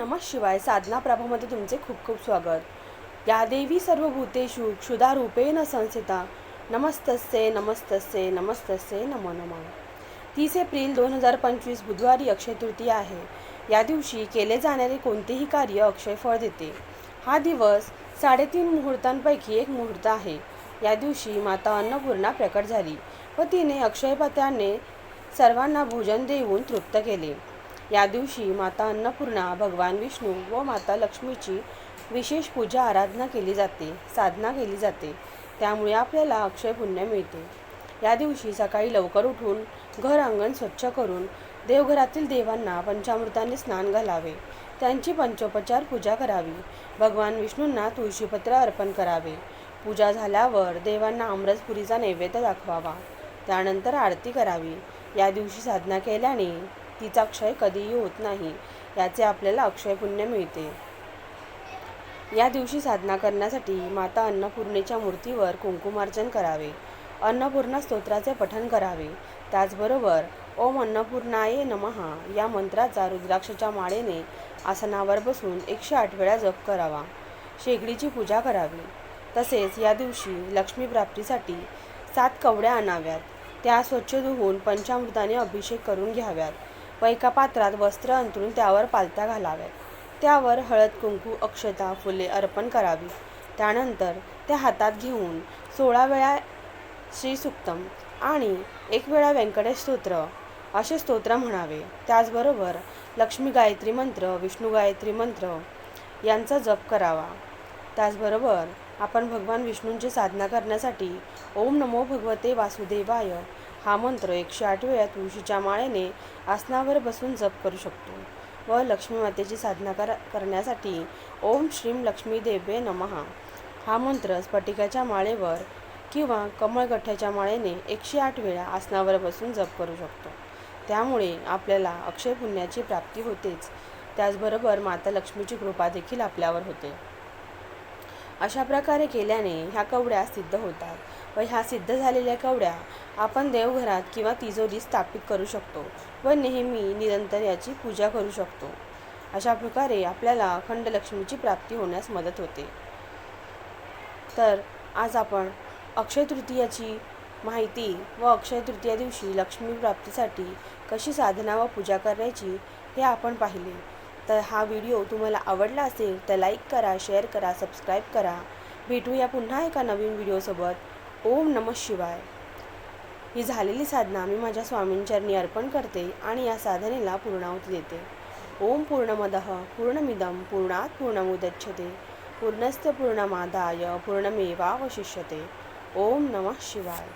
नमः शिवाय साधना प्रभामध्ये तुमचे खूप खूप स्वागत. या देवी सर्व भूतेषु क्षुधा रूपेण संस्थिता नमस्तस्ये नमस्तस्ये नमस्तस्ये नमो नमः. तीस एप्रिल दोन हजार पंचवीस बुधवारी अक्षय तृतीया आहे. या दिवशी केले जाणारे कोणतेही कार्य अक्षय फळ देते. हा दिवस साडेतीन मुहूर्तांपैकी एक मुहूर्त आहे. या दिवशी माता अन्नपूर्णा प्रकट झाली व तिने अक्षयपात्याने सर्वांना भोजन देऊन तृप्त केले. या दिवशी माता अन्नपूर्णा भगवान विष्णू व माता लक्ष्मीची विशेष पूजा आराधना केली जाते साधना केली जाते. त्यामुळे आपल्याला अक्षय पुण्य मिळते. या दिवशी सकाळी लवकर उठून घर अंगण स्वच्छ करून देवघरातील देवांना पंचामृताने स्नान घालावे. त्यांची पंचोपचार पूजा करावी. भगवान विष्णूंना तुळशीपत्र अर्पण करावे. पूजा झाल्यावर देवांना आमरसपुरीचा नैवेद्य दाखवावा. त्यानंतर आरती करावी. या दिवशी साधना केल्याने तिचा क्षय कधीही होत नाही याचे आपल्याला अक्षय पुण्य मिळते. या दिवशी साधना करण्यासाठी माता अन्नपूर्णेच्या मूर्तीवर कुंकुमार्चन करावे. अन्नपूर्णा स्तोत्राचे पठन करावे. त्याचबरोबर ओम अन्नपूर्णाये नमहा या मंत्राचा रुद्राक्षच्या माळेने आसनावर बसून एकशे आठ वेळा जप करावा. शेगडीची पूजा करावी. तसेच या दिवशी लक्ष्मी प्राप्तीसाठी सात कवड्या आणाव्यात. त्या स्वच्छ धुवून पंचामृताने अभिषेक करून घ्याव्यात. व एका पात्रात वस्त्र अंतरून त्यावर पालत्या घालाव्यात. त्यावर हळद कुंकू अक्षता फुले अर्पण करावी. त्यानंतर त्या हातात घेऊन सोळा वेळा श्रीसुक्तम आणि एक वेळा व्यंकटेश स्तोत्र असे स्तोत्र म्हणावे. त्याचबरोबर लक्ष्मी गायत्री मंत्र विष्णू गायत्री मंत्र यांचा जप करावा. त्याचबरोबर आपण भगवान विष्णूंची साधना करण्यासाठी ओम नमो भगवते वासुदेवाय हा मंत्र एकशे आठ वेळा तुळशीच्या माळेने आसनावर बसून जप करू शकतो व लक्ष्मी मातेची साधना कर करण्यासाठी ओम श्रीम लक्ष्मी देवे नमहा हा मंत्र स्फटिकाच्या माळेवर किंवा कमळगठ्याच्या माळेने एकशे आठ वेळा आसनावर बसून जप करू शकतो. त्यामुळे आपल्याला अक्षय पुण्याची प्राप्ती होतेच. त्याचबरोबर माता लक्ष्मीची कृपा देखील आपल्यावर होते. अशा प्रकारे केल्याने ह्या कवड्या सिद्ध होतात व ह्या सिद्ध झालेल्या कवड्या आपण देवघरात किंवा तिजोरीत स्थापित करू शकतो व नेहमी निरंतर याची पूजा करू शकतो. अशा प्रकारे आपल्याला अखंड लक्ष्मीची प्राप्ती होण्यास मदत होते. तर आज आपण अक्षय तृतीयाची माहिती व अक्षय तृतीया दिवशी लक्ष्मी प्राप्तीसाठी कशी साधना व पूजा करायची हे आपण पाहिले. तर हा व्हिडिओ तुम्हाला आवडला असेल तर लाईक करा शेअर करा सबस्क्राईब करा. भेटूया पुन्हा एका नवीन व्हिडिओसोबत. ओम नमः शिवाय. ही झालेली साधना मी माझ्या स्वामींचरणी अर्पण करते आणि या साधनेला पूर्णाहुती देते. ओम पूर्णमद पूर्णमिदं पूर्णात पूर्णमुदच्छते. पूर्णस्य पूर्णमादाय पूर्णमेवावशिष्यते. ओम नमः शिवाय.